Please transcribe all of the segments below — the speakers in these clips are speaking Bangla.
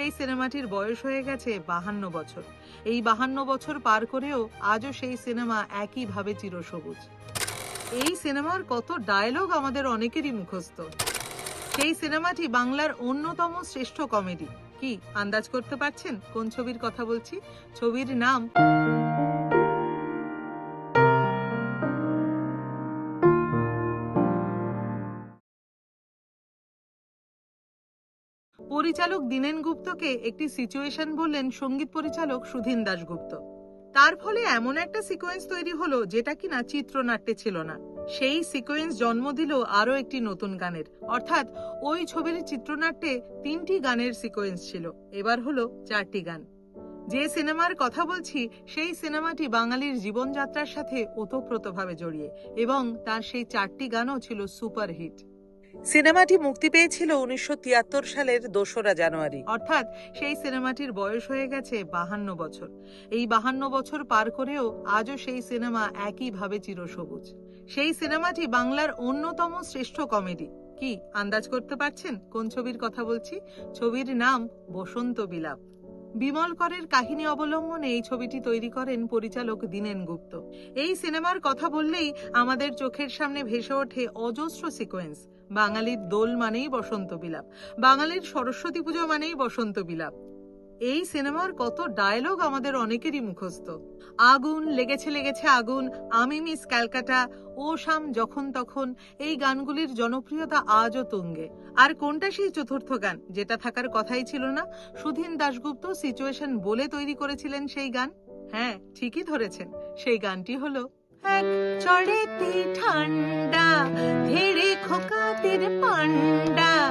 সেই সিনেমাটির বয়স হয়ে গেছে বাহান্ন বছর। এই বাহান্ন বছর পার করেও আজও সেই সিনেমা একইভাবে চিরসবুজ। এই সিনেমার কত ডায়লগ আমাদের অনেকেরই মুখস্থ। সেই সিনেমাটি বাংলার অন্যতম শ্রেষ্ঠ কমেডি। কি, আন্দাজ করতে পারছেন? কোন ছবির কথা বলছি? ছবির নাম পরিচালক দীনেন গুপ্তকে একটি সিচুয়েশন বললেন সংগীত পরিচালক সুধীন দাশগুপ্ত। তার ফলে এমন একটা সিকোয়েন্স তৈরি হলো যেটা কিনা চিত্রনাট্যে ছিল না। সেই সিকোয়েন্স জন্ম দিল আরও একটি নতুন গানের। অর্থাৎ ওই ছবির চিত্রনাট্যে তিনটি গানের সিকোয়েন্স ছিল। এবার হলো চারটি গান। যে সিনেমার কথা বলছি, সেই সিনেমাটি বাঙালির জীবনযাত্রার সাথে ওতপ্রোতভাবে জড়িয়ে এবং তার সেই চারটি গানও ছিল সুপারহিট সিনেমাটি মুক্তি পেয়েছিল উনিশশো তিয়াত্তর সালের দোসরা জানুয়ারি। অর্থাৎ সেই সিনেমাটির বয়স হয়ে গেছে বাহান্ন বছর। এই বাহান্ন বছর পার করেও আজও সেই সিনেমা একইভাবে চিরসবুজ। সেই সিনেমাটি বাংলার অন্যতম শ্রেষ্ঠ কমেডি। কি, আন্দাজ করতে পারছেন? কোন ছবির কথা বলছি? ছবির নাম বসন্ত বিলাপ। বিমল করের কাহিনী অবলম্বনে এই ছবিটি তৈরি করেন পরিচালক দীনেন গুপ্ত। এই সিনেমার কথা বললেই আমাদের চোখের সামনে ভেসে ওঠে অজস্র সিকোয়েন্স। বাঙালির দোল মানেই বসন্ত বিলাপ। বাঙালির সরস্বতী পুজো মানেই বসন্ত বিলাপ। এই সিনেমার কত ডায়লগ আমাদের অনেকেরই মুখস্থ। আগুন, লেগেছে লেগেছে আগুন, আমি মিস ক্যালকাটা ও শাম যখন তখন, এই গানগুলির জনপ্রিয়তা আজও তুঙ্গে। আর কোনটা সেই চতুর্থ গান? যেটা থাকার কথাই ছিল না। সুধীন দাশগুপ্ত সিচুয়েশন বলে তৈরি করেছিলেন সেই গান। হ্যাঁ ঠিকই ধরেছেন। সেই গানটি হলো, এক চড়েতে ঠান্ডা ধেড়ে খোকাদের পান্ডা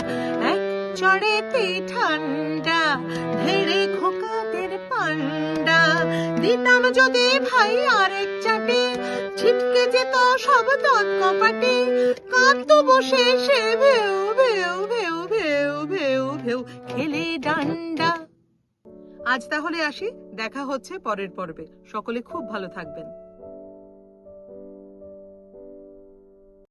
চড়েতে ঠান্ডা, ধেড়ে খোকাদের পান্ডা। দিতাম যদি ভাই আরেক চাটে, ছিটকে যেত সব দত কপাটে। কাঁদতো বসে সে ভেউ ভেউ ভেউ ভেউ ভেউ ভেউ, খেলে ডান্ডা। আজ তাহলে আসি, দেখা হচ্ছে পরের পর্বে। সকলে খুব ভালো থাকবেন।